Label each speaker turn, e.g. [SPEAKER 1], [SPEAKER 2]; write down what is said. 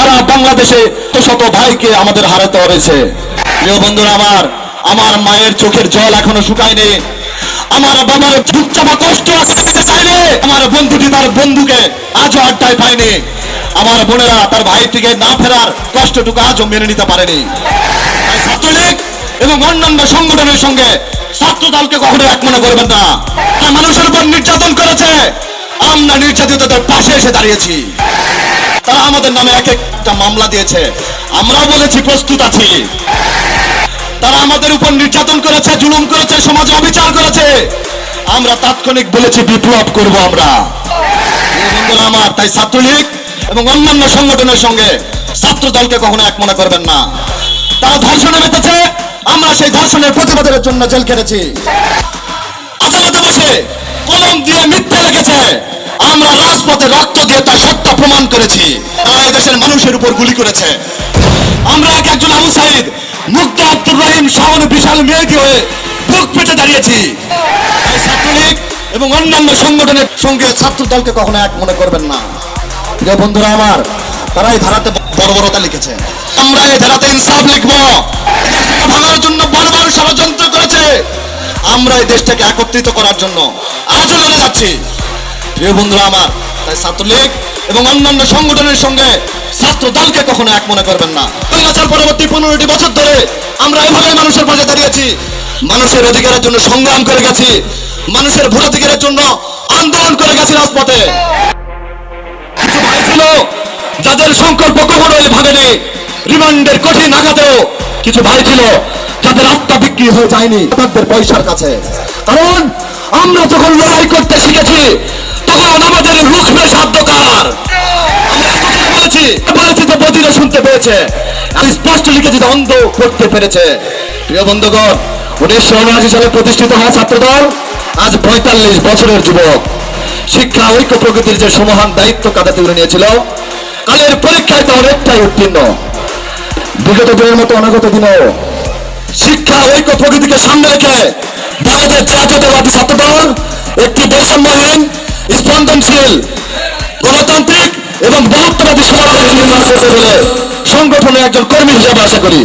[SPEAKER 1] সারা বাংলাদেশে শত ভাইকে আমাদের হারাতে হয়েছে। প্রিয় বন্ধুরা আমার আমার মায়ের চোখের জল এখনও শুকায়নি। আমার বাবার বুক চাপা কষ্ট চাইলে। আমার বন্ধুটি তার বন্ধুকে আজও আড্ডায় পায়নি। আমার বোনেরা তার ভাইটিকে না ফেরার কষ্টটুকু আজও মেনে নিতে পারেনি। ছাত্রলীগ এবং অন্যান্য সংগঠনের সঙ্গে ছাত্র দলকে কখনো এক মনে করবেন না। মানুষের উপর নির্যাতন করেছে। আমরা নির্যাতিতদের পাশে এসে দাঁড়িয়েছি। তারা আমাদের নামে এক একটা মামলা দিয়েছে। আমরাও বলেছি প্রস্তুত আছি। তারা আমাদের উপর নির্যাতন করেছে, জুলুম করেছে, সমাজে অবিচার করেছে। আমরা তাৎক্ষণিক বলেছি, বিপ্লব করব আমরা। আমার, তাই ছাত্রলীগ এবং অন্যান্য সংগঠনের সঙ্গে ছাত্র দলকে কখনো এক মনে করবেন না। তারা ধর্ষণে মেতেছে, আমরা সেই ধর্ষণের প্রতিবাদের জন্য জেল খেটেছি। আদালতে বসে কলম দিয়ে মিথ্যে লেগেছে আমরা রাজপথে রক্ত দিয়ে তার সত্য প্রমাণ করেছি। তারা দেশের মানুষের উপর গুলি করেছে। আমরা এক একজন আবু সাইদ, মুক্ত আব্দুর রহিম শাহন বিশাল মেয়েকে হয়ে বুক পেতে দাঁড়িয়েছি। ছাত্রলীগ এবং অন্যান্য সংগঠনের সঙ্গে ছাত্র দলকে কখনো এক মনে করবেন না। প্রিয় বন্ধুরা আমার তারা এই ধারাতে বর্বরতা লিখেছে। আমরা এই ধারাতে ইনসাফ লিখব। ভাঙার জন্য বারবার ষড়যন্ত্র করেছে। আমরা এই দেশটাকে একত্রিত করার জন্য আজও লড়ে যাচ্ছি। প্রিয় বন্ধুরা আমার, তাই ছাত্রলীগ এবং অন্যান্য সংগঠনের সঙ্গে ছাত্র দলকে কখনো এক মনে করবেন না। অত্যাচার পরবর্তী পনেরোটি বছর ধরে আমরা এভাবে মানুষের পাশে দাঁড়িয়েছি। মানুষের অধিকারের জন্য সংগ্রাম করে গেছি। মানুষের ভোটাধিকারের জন্য আন্দোলন করে গেছি রাজপথে। ছিল, যাদের সংকল্প কখনোই ভাঙেনি। রিমান্ডের কঠিন আঘাতেও কিছু ভাই ছিল, যাদের আত্মা বিক্রি হয়ে যায়নি। তাদের পয়সার কাছে। কারণ আমরা যখন লড়াই করতে শিখেছি বলেছি শুনতে পেয়েছে। স্পষ্ট লিখেছি যে অন্ধ করতে পেরেছে। প্রিয় বন্ধুগণ, উনিশশো উনআশি সালে প্রতিষ্ঠিত হওয়া ছাত্রদল। আজ পঁয়তাল্লিশ বছরের যুবক। শিক্ষা, ঐক্য প্রকৃতির যে সমাহান দায়িত্ব কাঁধে তুলে নিয়েছিল, কালের পরীক্ষায় তো অনেকটাই উত্তীর্ণ। বিগত দিনের মতো অনাগত দিনেও শিক্ষা, ঐক্য প্রকৃতিকে সামনে রেখে ভারতের জাতীয়তাবাদী ছাত্রদল একটি বৈষম্যহীন, স্পন্দনশীল, গণতান্ত্রিক এবং বহুত্ববাদী সমাজ নির্মাণ সংগঠনের একজন কর্মী হিসাবে আশা করি।